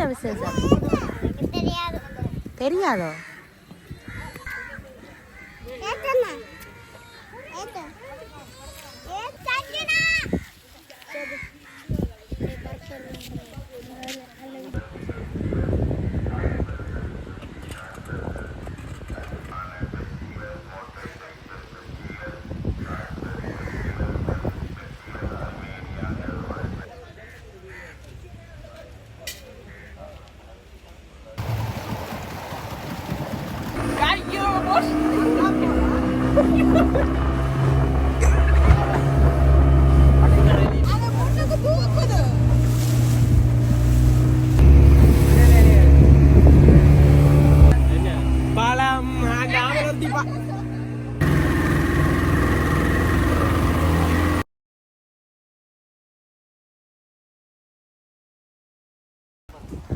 என்ன விசேஷம்? தெரியாது.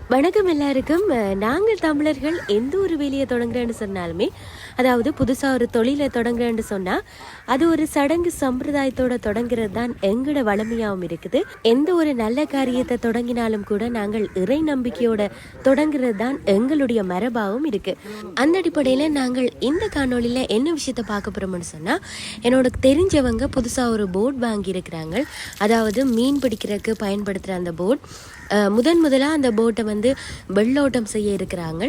வணக்கம் எல்லாருக்கும். நாங்கள் தமிழர்கள் எந்த ஒரு வேலையை தொடங்குறேன்னு சொன்னாலுமே அதாவது புதுசாக ஒரு தொழிலை தொடங்குறேன்னு சொன்னால் அது ஒரு சடங்கு சம்பிரதாயத்தோட தொடங்குறது தான் எங்களோட வளமையாகவும் இருக்குது. எந்த ஒரு நல்ல காரியத்தை தொடங்கினாலும் கூட நாங்கள் இறை நம்பிக்கையோட தொடங்குறது தான் எங்களுடைய மரபாகவும் இருக்குது அந்த அடிப்படையில் நாங்கள் இந்த காணொளியில் என்ன விஷயத்தை பார்க்க போகிறோம்னு சொன்னால் என்னோட தெரிஞ்சவங்க புதுசாக ஒரு போட் வாங்கியிருக்கிறாங்க. அதாவது மீன் பிடிக்கிறதுக்கு பயன்படுத்துகிற அந்த போட் முதன் முதலாக அந்த போட்டை வந்து வெள்ளோட்டம் செய்ய இருக்கிறாங்க.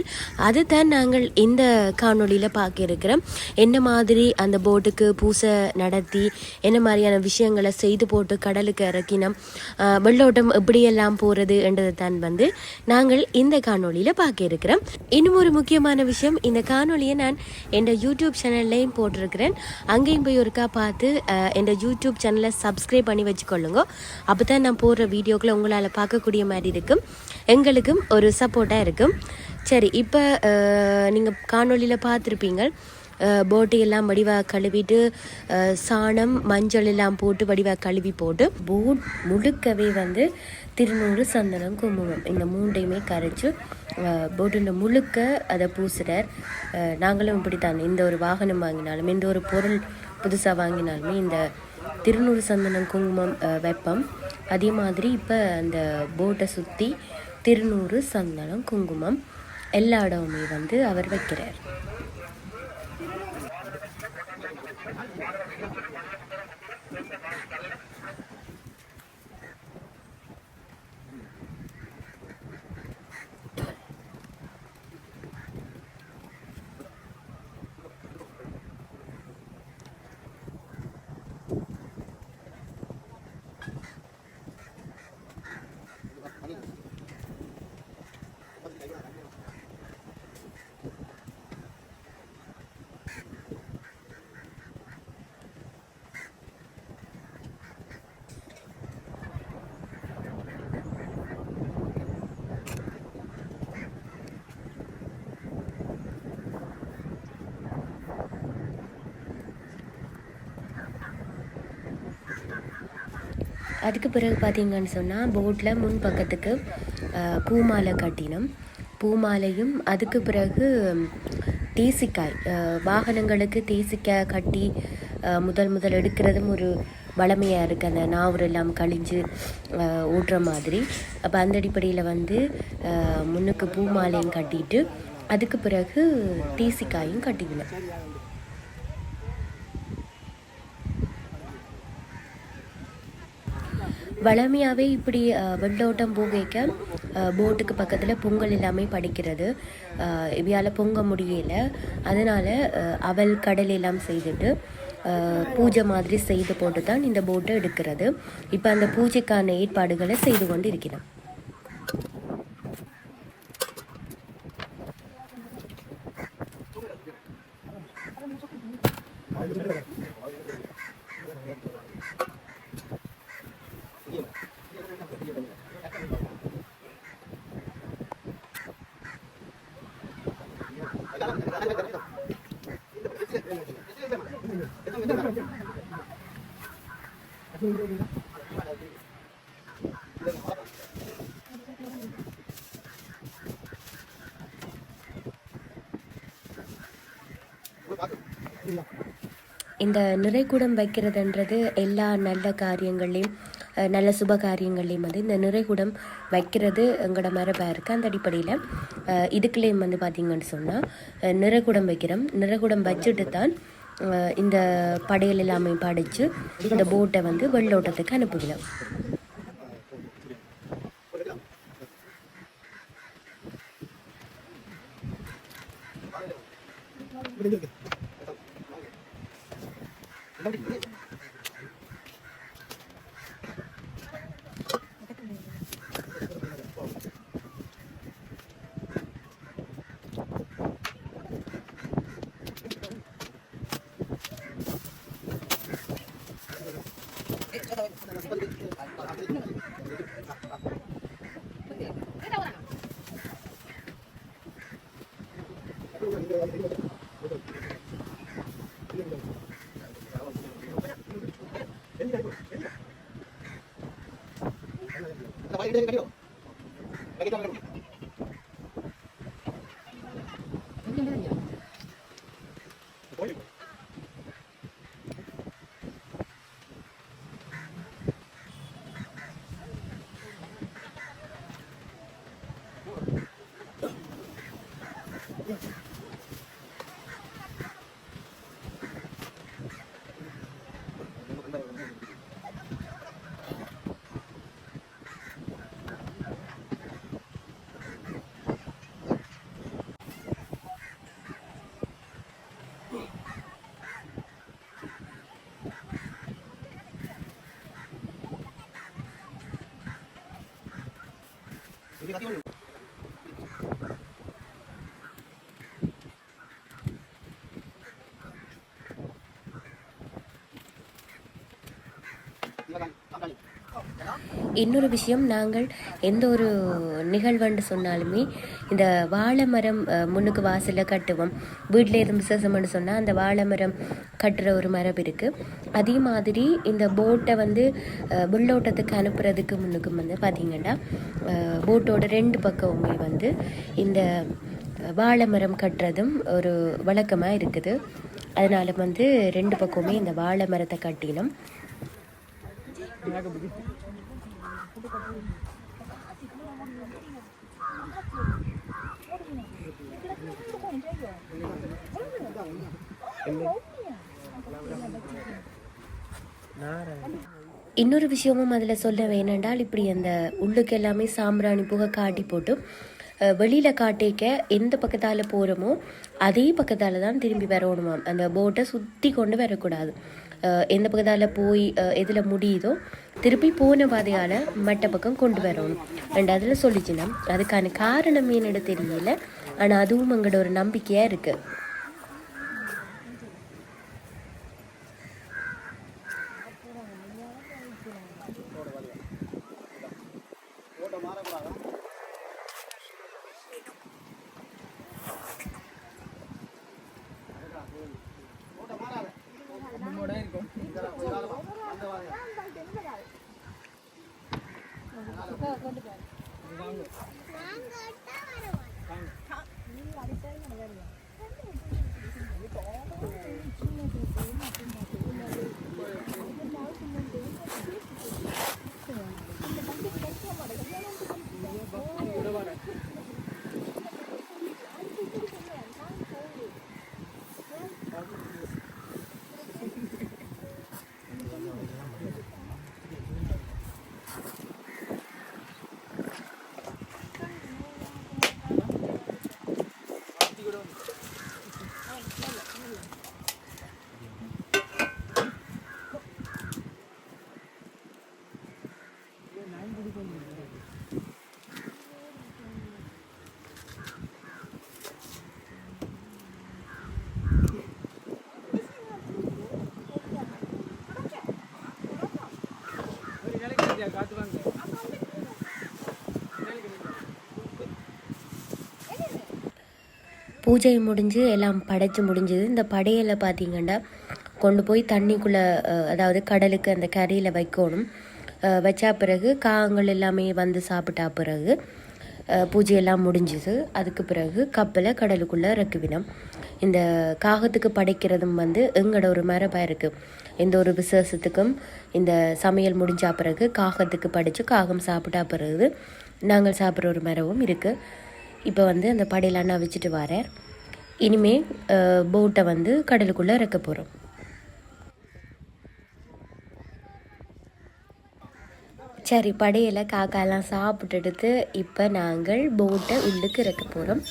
அதை தான் நாங்கள் இந்த காணொளியில் பார்க்க இருக்கிறோம். என்ன மாதிரி அந்த போட்டுக்கு பூசை நடத்தி என்ன மாதிரியான விஷயங்களை செய்து போட்டு கடலுக்கு இறக்கினோம். வெள்ளோட்டம் எப்படியெல்லாம் போகிறது என்றதை தான் வந்து நாங்கள் இந்த காணொலியில் பார்க்க இருக்கிறோம். இன்னும் ஒரு முக்கியமான விஷயம் இந்த காணொலியை நான் என் யூடியூப் சேனல்லையும் போட்டிருக்கிறேன். அங்கேயும் போய் ஒருக்கா பார்த்து என் யூடியூப் சேனலை சப்ஸ்கிரைப் பண்ணி வச்சுக்கொள்ளுங்க. அப்போ தான் நான் போடுற வீடியோக்களை உங்களால் பார்க்கக்கூடிய மாதிரி இருக்கும். எங்களுக்கும் ஒரு சப்போர்ட்டாக இருக்கும். சரி இப்போ நீங்கள் காணொளியில் பார்த்துருப்பீங்க. போட்டு எல்லாம் வடிவாக கழுவிட்டு சாணம் மஞ்சள் எல்லாம் போட்டு வடிவாக கழுவி போட்டு போட் முழுக்கவே வந்து திருநூறு சந்தனம் குங்குமம். இந்த மூண்டையுமே கரைச்சி போட்டுன்ற முழுக்க அதை பூசுகிறார் நாங்களும் நாங்களும் இப்படித்தான். இந்த ஒரு வாகனம் வாங்கினாலும் எந்த ஒரு பொருள் புதுசாக வாங்கினாலுமே இந்த திருநூறு சந்தனம் குங்குமம் வெப்பம் அதே மாதிரி இப்போ அந்த போட்டை சுற்றி திருநூறு சந்தனம் குங்குமம் எல்லா இடமுமே வந்து அவர் வைக்கிறார். அதுக்கு பிறகு பார்த்தீங்கன்னு சொன்னால் போட்டில் முன் பக்கத்துக்கு பூமாலை கட்டினோம். பூமாலையும் அதுக்கு பிறகு தேசிக்காய் வாகனங்களுக்கு தேசிக்காய் கட்டி முதல் முதல் எடுக்கிறதும் ஒரு வளமையாக இருக்குது அந்த நாவூர் எல்லாம் கழிஞ்சு ஊட்டுற மாதிரி. அப்போ அந்த அடிப்படையில் வந்து முன்னுக்கு முன்னுக்கு பூமாலையும் கட்டிட்டு அதுக்கு பிறகு தேசிக்காயும் கட்டிக்கணும் வளமையாகவே இப்படி வெள்ளோட்டம் போகைக்க போட்டுக்கு பக்கத்தில் பொங்கல் எல்லாமே படிக்கிறது. இவையால் பொங்க முடியலை. அதனால் அவல் கடல் எல்லாம் செய்துட்டு பூஜை மாதிரி செய்து போட்டு தான் இந்த போட்டை எடுக்கிறது. இப்போ அந்த பூஜைக்கான ஏற்பாடுகளை செய்து கொண்டு இருக்கிறேன் இந்த நிறைகுடம் வைக்கிறதுன்றது எல்லா நல்ல காரியங்களையும் நல்ல சுப காரியங்கள்லேயும் வந்து இந்த நிறைகுடம் வைக்கிறது எங்களோட மரபாக இருக்குது அந்த அடிப்படையில் இதுக்குள்ளேயும் வந்து பார்த்திங்கன்னு சொன்னால் நிறைகுடம் வைக்கிறோம். நிறைகுடம் வச்சுட்டு தான் இந்த படையல் எல்லாமே படைச்சு இந்த போட்டை வந்து வெள்ளோட்டத்துக்கு அனுப்புகிறோம். இன்னொரு விஷயம் நாங்கள் எந்த ஒரு நிகழ்வுன்னு சொன்னாலுமே இந்த வாழை மரம் முன்னுக்கு வாசலில் கட்டுவோம். வீட்டில் எதுவும் விசேஷம்னு சொன்னால் அந்த வாழை மரம் கட்டுற ஒரு மரபு இருக்குது அதே மாதிரி இந்த போட்டை வந்து அஹ், வெள்ளோட்டத்துக்கு அனுப்புறதுக்கு முன்னுக்கு வந்து பார்த்திங்கன்னா போட்டோட ரெண்டு பக்கமுமே வந்து இந்த வாழை மரம் கட்டுறதும் ஒரு வழக்கமாக இருக்குது. அதனால வந்து ரெண்டு பக்கமுமே இந்த வாழை மரத்தை கட்டினோம். இன்னொரு விஷயமும் அதில் சொல்ல வேணாண்டால் இப்படி அந்த உள்ளுக்கு எல்லாமே சாம்பிராணி புகை காட்டி போட்டு வெளியில் காட்டிக்க எந்த பக்கத்தால் போகிறோமோ அதே பக்கத்தால் தான் திரும்பி வரணுமாம். அந்த போட்டை சுற்றி கொண்டு வரக்கூடாது. எந்த பக்கத்தால் போய் எதில் முடியுதோ திருப்பி போன பாதையால் மட்ட பக்கம் கொண்டு வரணும் அண்ட் அதில் சொல்லிச்சுன்னா அதுக்கான காரணம் என்னோட தெரியல. ஆனால் அதுவும் எங்களோட ஒரு நம்பிக்கையாக இருக்குது கொண்டு போங்க பூஜை முடிஞ்சு எல்லாம் படைச்சு முடிஞ்சது. இந்த படையலை பார்த்தீங்கன்னா கொண்டு போய் தண்ணிக்குள்ளே அதாவது கடலுக்கு அந்த கரையில் வைக்கணும். வச்சா பிறகு காகங்கள் எல்லாமே வந்து சாப்பிட்டா பிறகு பூஜையெல்லாம் முடிஞ்சுது. அதுக்கு பிறகு கப்பலை கடலுக்குள்ளே இறக்குவினோம். இந்த காகத்துக்கு படைக்கிறதும் வந்து எங்களோட ஒரு மரபாக இருக்குது எந்த ஒரு விசேஷத்துக்கும் இந்த சமையல் முடிஞ்சா பிறகு காகத்துக்கு படித்து காகம் சாப்பிட்டா பிறகு நாங்கள் சாப்பிட்ற ஒரு மரபும் இருக்குது இப்போ வந்து அந்த படையெல்லாம் நான் வச்சுட்டு வரேன். இனிமே போட்டை வந்து கடலுக்குள்ளே இறக்க போகிறோம் சரி படையில் காக்காலாம் சாப்பிட்டுடுத்து இப்போ நாங்கள் போட்டை உள்ளுக்கு இறக்க போகிறோம்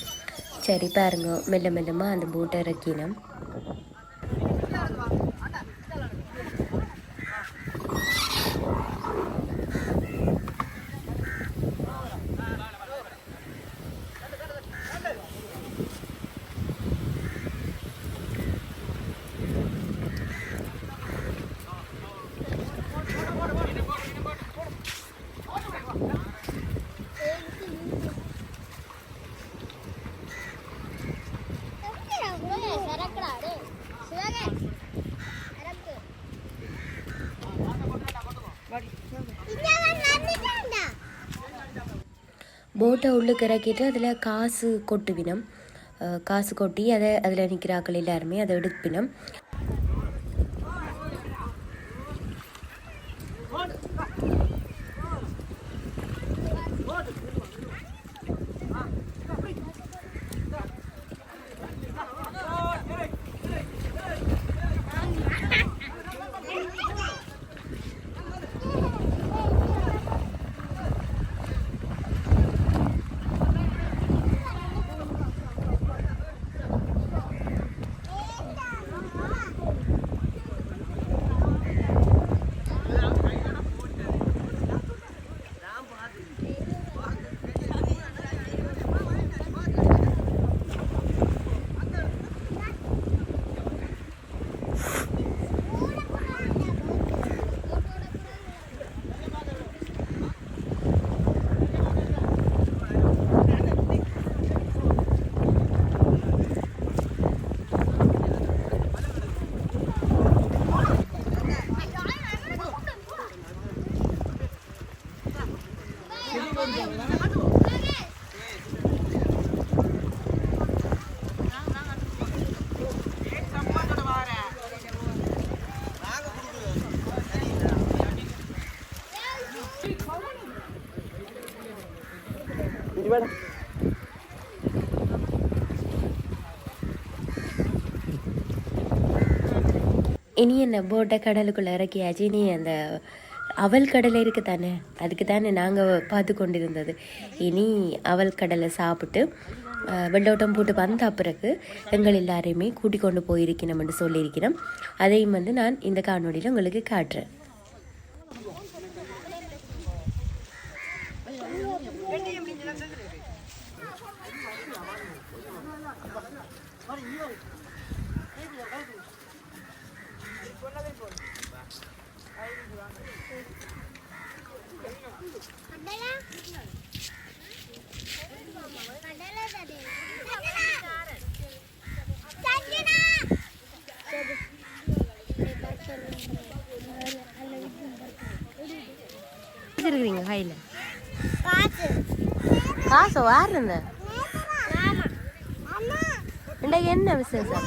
சரி பாருங்க மெல்ல மெல்லமாக அந்த போட்டை இறக்கினோம். போட்டை உள்ளுக்கு இறக்கிட்டு அதில் காசு கொட்டுவினம். காசு கொட்டி அதை அதில் நிற்கிறாக்கள் எல்லாருமே அதை எடுப்பினம் இனி என்ன போட்டை கடலுக்குள்ளே இறக்கியாச்சு? இனி அந்த அவல் கடலை இருக்கு தானே அதுக்கு தானே நாங்கள் பார்த்து கொண்டிருந்தது. இனி அவல் கடலை சாப்பிட்டு வெள்ளோட்டம் போட்டு வந்த பிறகு எங்கள் எல்லாரையுமே கூட்டிக் கொண்டு போயிருக்கணும்னு சொல்லியிருக்கிறோம். அதையும் வந்து நான் இந்த காணொலியில் உங்களுக்கு காட்டுறேன். வச்சிருக்கிறீங்க கையில் காசு. அம்மா இன்றைக்கு என்ன? விசேஷம்?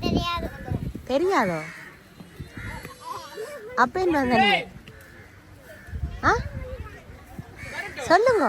தெரியாது. தெரியாதோ? அப்ப என்ன வந்த நீ? ஆ? சொல்லுங்க.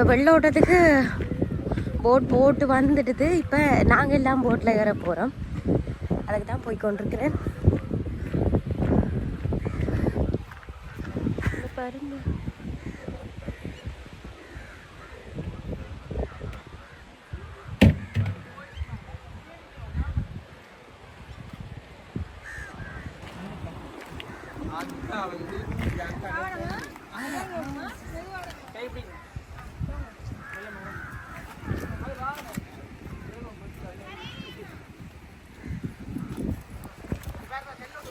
இப்போ வெள்ளோட்டத்துக்கு போட் போட்டு வந்துடுது. இப்போ நாங்கள் எல்லாம் போட்டில் ஏற போகிறோம் அதுக்கு தான் போய் கொண்டிருக்கிறேன். பாருங்க. அக்கா வந்து எங்க அக்கா டைப்பிங்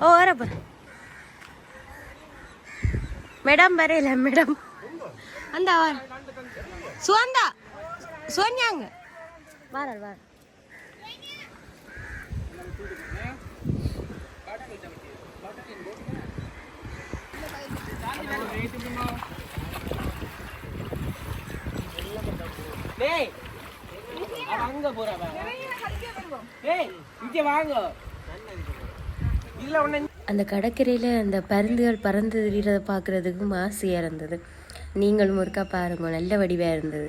ஓ வரப்ப மேடம். வரையில மேடம் அந்த வர டேய் அங்க டேய் இங்க வாங்க. இல்ல அந்த கடற்கரையில் அந்த பருந்துகள் பறந்து திரிகிறத பார்க்குறதுக்கும் ஆசையாக இருந்தது. நீங்களும் ஒருக்கா பாருங்கள் நல்ல வடிவாக இருந்தது.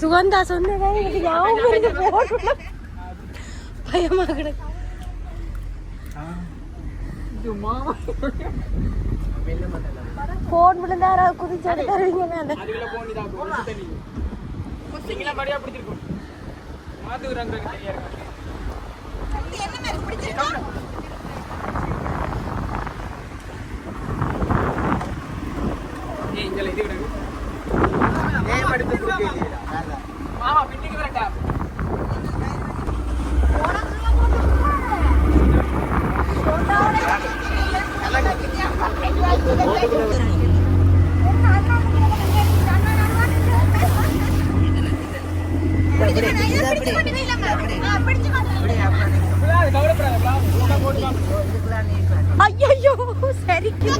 சுகந்தா சொன்னதே எனக்கு ஞாபகம் இருந்து போகணும் பயமாக கிடக்கு. போன் விழுந்தா யாராவது குதிச்சு எடுத்துருவீங்க நான் ஏய் இங்க இது விடுங்க ஏன் படுத்து மாமா ஐயோ சரிக்கு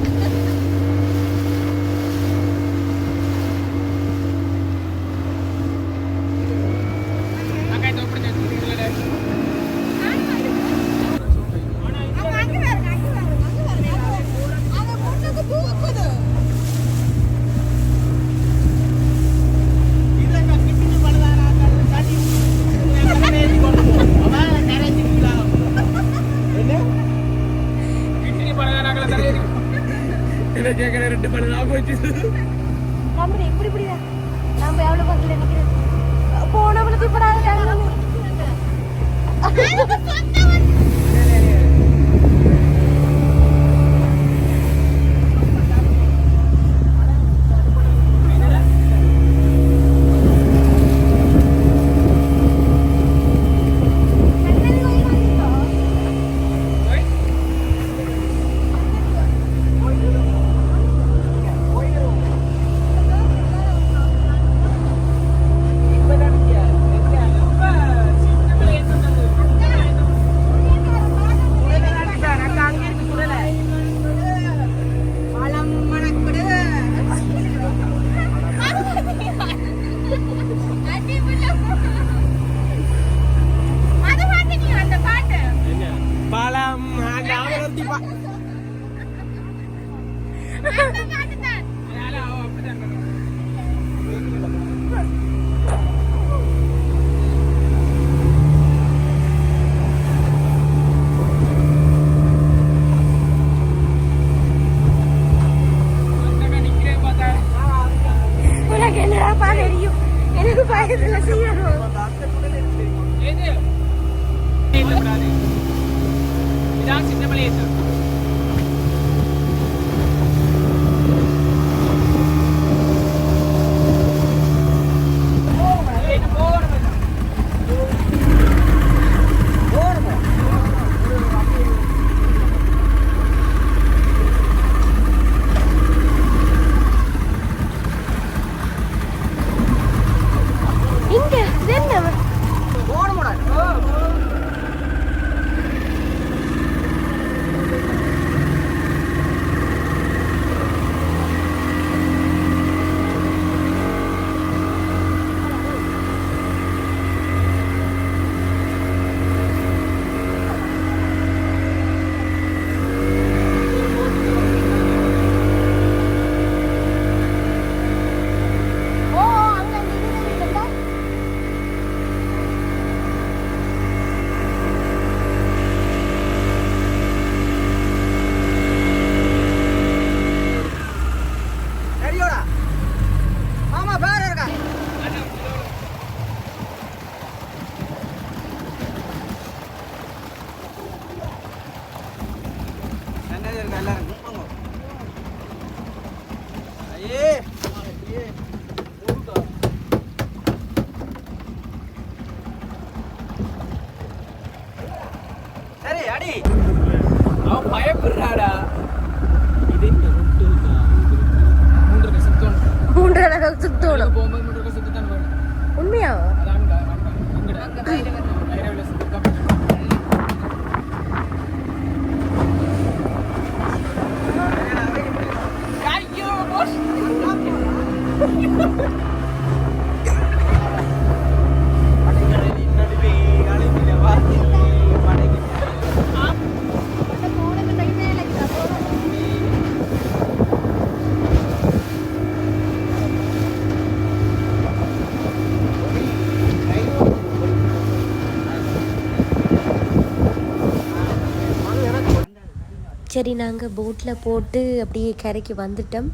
சரி நாங்கள் போட்டில் போட்டு அப்படியே கரைக்கு வந்துட்டோம்.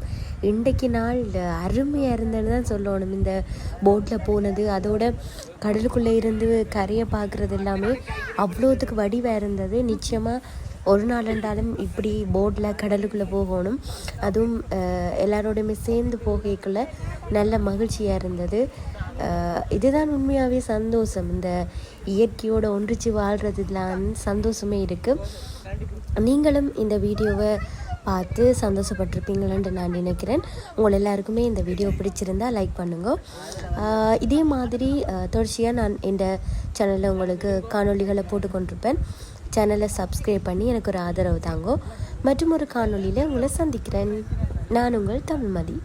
இன்றைக்கு நாள் அருமையாக இருந்தேன்னு தான் சொல்லணும். இந்த போட்டில் போனது அதோட கடலுக்குள்ளே இருந்து கரையை பார்க்குறது எல்லாமே அவ்வளோத்துக்கு வடிவாக இருந்தது. நிச்சயமாக ஒரு நாள் இருந்தாலும் இப்படி போட்டில் கடலுக்குள்ளே போகணும். அதுவும் எல்லாரோடையுமே சேர்ந்து போகைக்குள்ளே நல்ல மகிழ்ச்சியாக இருந்தது. இதுதான் உண்மையாகவே சந்தோஷம். இந்த இயற்கையோட ஒன்றிச்சு வாழ்கிறதுலாம் சந்தோஷமே இருக்குது நீங்களும் இந்த வீடியோவை பார்த்து சந்தோஷப்பட்டிருப்பீங்களான்னு நான் நினைக்கிறேன். உங்கள் எல்லாருக்குமே இந்த வீடியோ பிடிச்சிருந்தா லைக் பண்ணுங்க. இதே மாதிரி தொடர்ச்சியாக நான் இந்த சேனலில் உங்களுக்கு காணொளிகளை போட்டு கொண்டிருப்பேன் சேனலை சப்ஸ்கிரைப் பண்ணி எனக்கு ஒரு ஆதரவு தாங்கோ. மற்றும் ஒரு காணொளியில் உங்களை சந்திக்கிறேன். நான் உங்கள் தமிழ்மதி.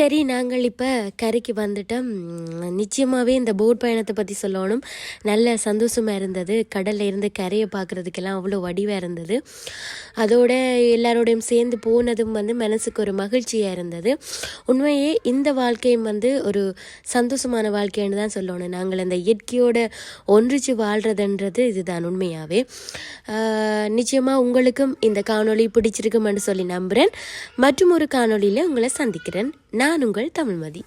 சரி நாங்கள் இப்போ கரைக்கு வந்துட்டோம். நிச்சயமாகவே இந்த போட் பயணத்தை பற்றி சொல்லணும். நல்ல சந்தோஷமாக இருந்தது. கடலில் இருந்து கரையை பார்க்குறதுக்கெல்லாம் அவ்வளோ வடிவாக இருந்தது. அதோட எல்லாரோடையும் சேர்ந்து போனதும் வந்து மனசுக்கு ஒரு மகிழ்ச்சியாக இருந்தது. உண்மையே இந்த வாழ்க்கையும் வந்து ஒரு சந்தோஷமான வாழ்க்கைன்னு தான் சொல்லணும். நாங்கள் அந்த இயற்கையோட ஒன்றிச்சு வாழ்கிறதுன்றது இதுதான் உண்மையாகவே நிச்சயமாக உங்களுக்கும் இந்த காணொளி பிடிச்சிருக்குமென்னு சொல்லி நம்புகிறேன் மற்றும் ஒரு காணொளியில் உங்களை சந்திக்கிறேன். நான் உங்கள் தமிழ்மதி.